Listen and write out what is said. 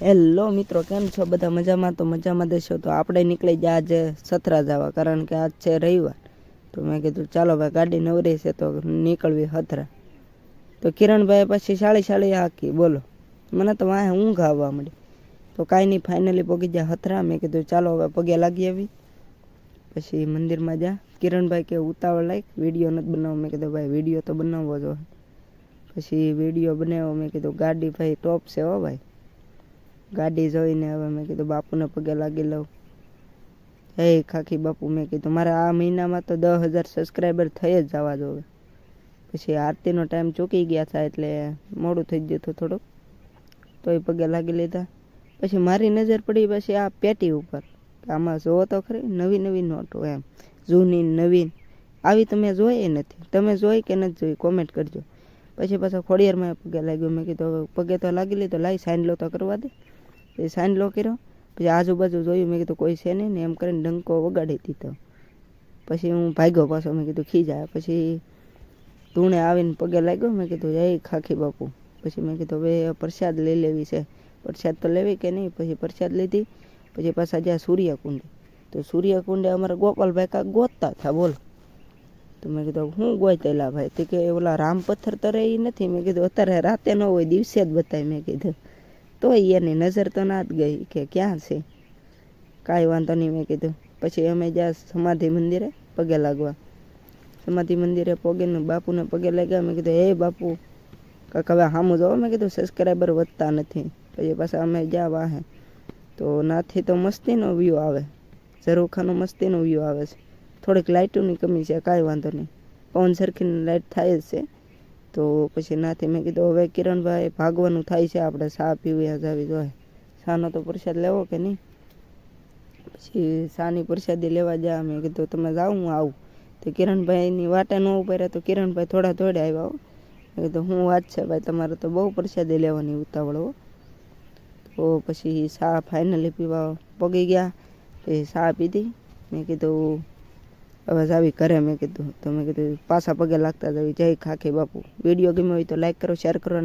Hello મિત્રો, કેમ છો? બધા મજામાં? તો મજામાં દેશો. તો આપણે નીકળી ગયા આજે સથરા જવા, કારણ કે આજ છે રવિવાર. તો મેં કીધું, ચાલો ભાઈ, ગાડી નવરી છે તો નીકળવી હથરા. તો કિરણભાઈ પછી શાળી શાળી હાકી, બોલો. મને તો વાંહે ઊંઘ આવવા મળી. તો કાંઈ નહીં ફાઇનલી પગી ગયા હથરા. મેં કીધું, ચાલો હવે પગે લાગી આવી. પછી મંદિરમાં જા. કિરણભાઈ કે ઉતાવળ લાયક વીડિયો નથી બનાવવો મેં કીધું, ભાઈ, વીડિયો તો બનાવવો જો પછી વીડિયો બનાવ્યો. મેં કીધું, ગાડી ભાઈ ટોપ છે હો ભાઈ. ગાડી જોઈને હવે મેં કીધું, બાપુને પગે લાગી લઉં. હે ખાખી બાપુ, મેં કીધું, મારે આ મહિનામાં તો દસ હજાર સબસ્ક્રાઈબર થઈ જ જવા જોવે પછી આરતીનો ટાઈમ ચૂકી ગયા હતા એટલે મોડું થઈ ગયું હતું થોડુંક. તોય પગે લાગી લીધા. પછી મારી નજર પડી પછી આ પેટી ઉપર. આમાં જોવો તો ખરી, નવી નવી નોટો એમ. જૂની, નવીન. આવી તમે જોઈ નથી. તમે જોઈ કે નથી જોઈ કોમેન્ટ કરજો. પછી પાછા ખોડિયારમાં પગે લાગ્યો. મેં કીધું, હવે પગે તો લાગી લીધો લાઈ સાઈન લો તો કરવા દે. પછી લો કર્યો. પછી આજુબાજુ જોયું, મેં કીધું કોઈ છે નહીં ને એમ કરીને ડંકો વગાડી દીધો. પછી હું ભાગ્યો પાછો, મેં કીધું ખીજાય પછી ધૂણે આવીને પગે લાગ્યો, મેં કીધું જય ખાખી બાપુ. પછી મેં કીધું, હવે પ્રસાદ લઈ લેવી છે. પ્રસાદ તો લેવી કે નહીં? પછી પ્રસાદ લીધી. પછી પાછા જ્યાં સૂર્યકુંડ. તો સૂર્યકુંડે અમારા ગોપાલભાઈ કાંક ગોતતા હતા, બોલ. તો મેં કીધું, હું ગોતેલા ભાઈ? તે કે, ઓલા રામ પથ્થર તો રહી નથી. મેં કીધું, અત્યારે રાતે ન હોય, દિવસે જ બતાવી મેં કીધું તોય એની નજર તો ના જ ગઈ કે ક્યાં છે. કાંઈ વાંધો નહીં, મેં કીધું. પછી અમે જ્યાં સમાધિ મંદિરે પગે લાગવા. સમાધિ મંદિરે પગેનું બાપુને પગે લાગ્યા. મેં કીધું, હે બાપુ, કાંક હવે સામું જોવો. મેં કીધું સબસ્ક્રાઈબર વધતા નથી. પછી પાછા અમે જ્યાં વાહે. તો નાથી તો મસ્તીનો વ્યૂ આવે. ઝરૂખાનો મસ્તીનો વ્યૂ આવે છે. થોડીક લાઇટોની કમી છે, કાંઈ વાંધો નહીં. પવન સરખીની લાઇટ થાય જ છે. તો પછી નાથી મેં કીધું, હવે કિરણભાઈ ભાગવાનું થાય છે, આપણે સા પીવી જાવી જોઈએ શાનો તો પ્રસાદ લેવો કે નહીં? પછી શાની પ્રસાદી લેવા જા, મેં કીધું, તમે જાઓ, હું આવું. તો કિરણભાઈની વાટે ન ઊભા તો કિરણભાઈ થોડા થોડે આવ્યા મેં કીધું, હું વાત છે ભાઈ, તમારે તો બહુ પ્રસાદી લેવાની ઉતાવળ હો. તો પછી સા ફાઇનલી પીવા પગી ગયા, પછી સા પીધી. મેં કીધું હવે આવી ઘરે મેં કીધું, તો મેં કીધું, પાછા પગે લાગતા જાવી જય ખાખી બાપુ. વીડિયો ગમ્યો હોય તો લાઈક કરો શેર કરો